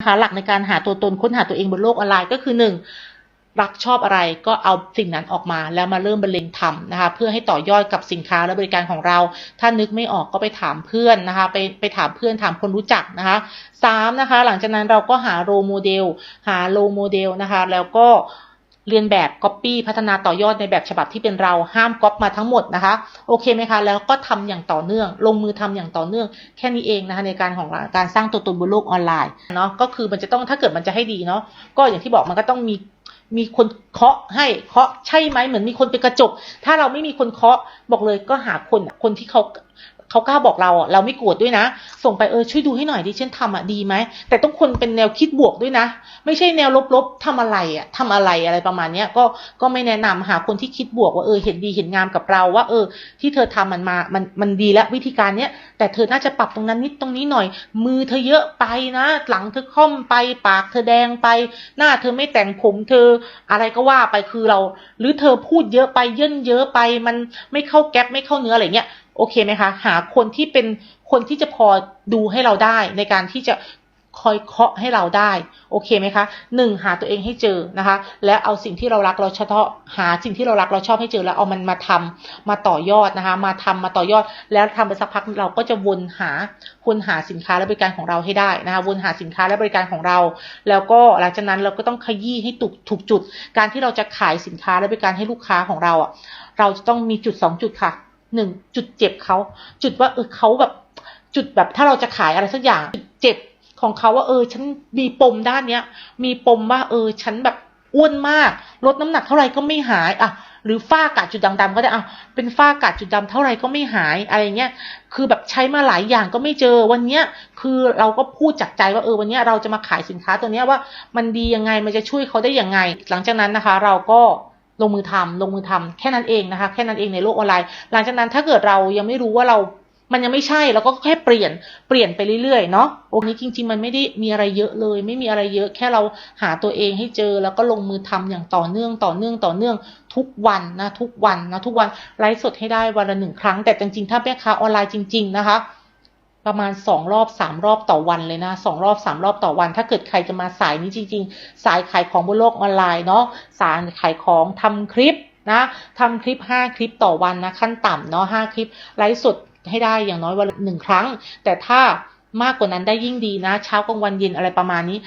นะคะหลักในการหาตัวตนค้นหาตัวเองบนโลกออนไลน์ก็คือหนึ่งรักชอบอะไรก็เอาสิ่งนั้นออกมา แล้วมาเริ่มบรรเลงทำนะคะเพื่อให้ต่อยอดกับสินค้าและบริการของเรา ถ้านึกไม่ออกก็ไปถามเพื่อนนะคะไปไปถามเพื่อนถามคนรู้จักนะคะสามนะคะหลังจากนั้นเราก็หาโรโมเดลหาโรโมเดลนะคะแล้วก็ เรียนแบบก๊อปปี้พัฒนาต่อยอดในแบบฉบับที่เป็นเราห้ามก๊อปมาทั้งหมดนะคะโอเคไหมคะแล้วก็ทำอย่างต่อเนื่อง ลงมือทำอย่างต่อเนื่อง แค่นี้เองนะคะในการของการสร้างตัวตนบนโลกออนไลน์เนาะก็คือมันจะต้องถ้าเกิดมันจะให้ดีเนาะก็อย่างที่บอกมันก็ต้องมีมีคนเคาะให้เคาะใช่ไหมเหมือนมีคนเป็นกระจก ถ้าเราไม่มีคนเคาะบอกเลยก็หาคนคนที่เขา เขากล้าบอกเราอะเราไม่โกรธด้วยนะ ส่งไปเออช่วยดูให้หน่อยดิฉันทำอะดีไหมแต่ต้องคนเป็นแนวคิดบวกด้วยนะ ไม่ใช่แนวลบๆทำอะไรอะทำอะไรอะไรประมาณเนี้ยก็ก็ไม่แนะนำหาคนที่คิดบวกว่าเออเห็นดีเห็นงามกับเราว่า เออ ที่เธอทำมันมามันมันดีแล้ววิธีการเนี้ยแต่เธอน่าจะปรับตรงนั้นนิดตรงนี้หน่อย มือเธอเยอะไปนะ หลังเธอค่อมไปปากเธอแดงไป หน้าเธอไม่แต่งผมเธออะไรก็ว่าไปคือเรา หรือเธอพูดเยอะไปเยินเยอะไปมันไม่เข้าแก๊ปไม่เข้าเนื้ออะไรเงี้ย โอเคไหมคะ หาคนที่เป็นคนที่จะพอดูให้เราได้ ในการที่จะคอยเคาะให้เราได้ โอเคไหมคะหนึ่งหาตัวเองให้เจอนะคะ และเอาสิ่งที่เรารักเราชอบหาสิ่งที่เรารักเราชอบให้เจอแล้วเอามันมาทำมาต่อยอดนะคะ มาทำมาต่อยอด แล้วทำไปสักพักเราก็จะวนหาวนหาสินค้าและบริการของเราให้ได้นะคะวนหาสินค้าและบริการของเรา แล้วก็หลังจากนั้นเราก็ต้องขยี้ให้ถูกถูกจุด การที่เราจะขายสินค้าและบริการให้ลูกค้าของเราอะเราจะต้องมีจุดสองจุดค่ะ หนึ่งจุดเจ็บเขาจุดว่าเออเขาแบบจุดแบบถ้าเราจะขายอะไรสักอย่างจุดเจ็บของเขาว่า เออ ฉันมีปมด้านเนี้ย มีปมว่า เออ ฉันแบบอ้วนมาก ลดน้ำหนักเท่าไหร่ก็ไม่หายอะหรือฝ้ากาดจุดดำๆก็ได้อะเป็นฝ้ากาดจุดดำเท่าไหร่ก็ไม่หายอะไรเงี้ยคือแบบใช้มาหลายอย่างก็ไม่เจอวันเนี้ยคือเราก็พูดจากใจว่าเออวันเนี้ยเราจะมาขายสินค้าตัวเนี้ยว่ามันดียังไงมันจะช่วยเขาได้ยังไง หลังจากนั้นนะคะ เราก็ ลงมือทำลงมือทำแค่นั้นเองนะคะ แค่นั้นเองในโลกออนไลน์ หลังจากนั้นถ้าเกิดเรายังไม่รู้ว่าเรา มันยังไม่ใช่เราก็แค่เปลี่ยนเปลี่ยนไปเรื่อยๆเนาะโอ้นี้จริง ๆ มันไม่ได้มีอะไรเยอะเลย ไม่มีอะไรเยอะแค่เราหาตัวเองให้เจอแล้วก็ลงมือทำอย่างต่อเนื่องต่อเนื่องต่อเนื่องทุกวันนะทุกวันนะทุกวันไลฟ์สดให้ได้วันละหนึ่งครั้ง แต่จริงๆ ถ้าแม่ค้าออนไลน์จริง ๆ นะคะ ประมาณสองรอบสามรอบต่อวันเลยนะสองรอบสามรอบต่อวัน ถ้าเกิดใครจะมาสายนี้จริง ๆ สายขายของบนโลกออนไลน์เนาะสายขายของทำคลิปนะทำคลิป 5 คลิปต่อวันนะขั้นต่ำเนาะ5คลิปไลฟ์สดให้ได้อย่างน้อยวันหนึ่งครั้ง แต่ถ้ามากกว่านั้นได้ยิ่งดีนะ เช้ากลางวันเย็นอะไรประมาณนี้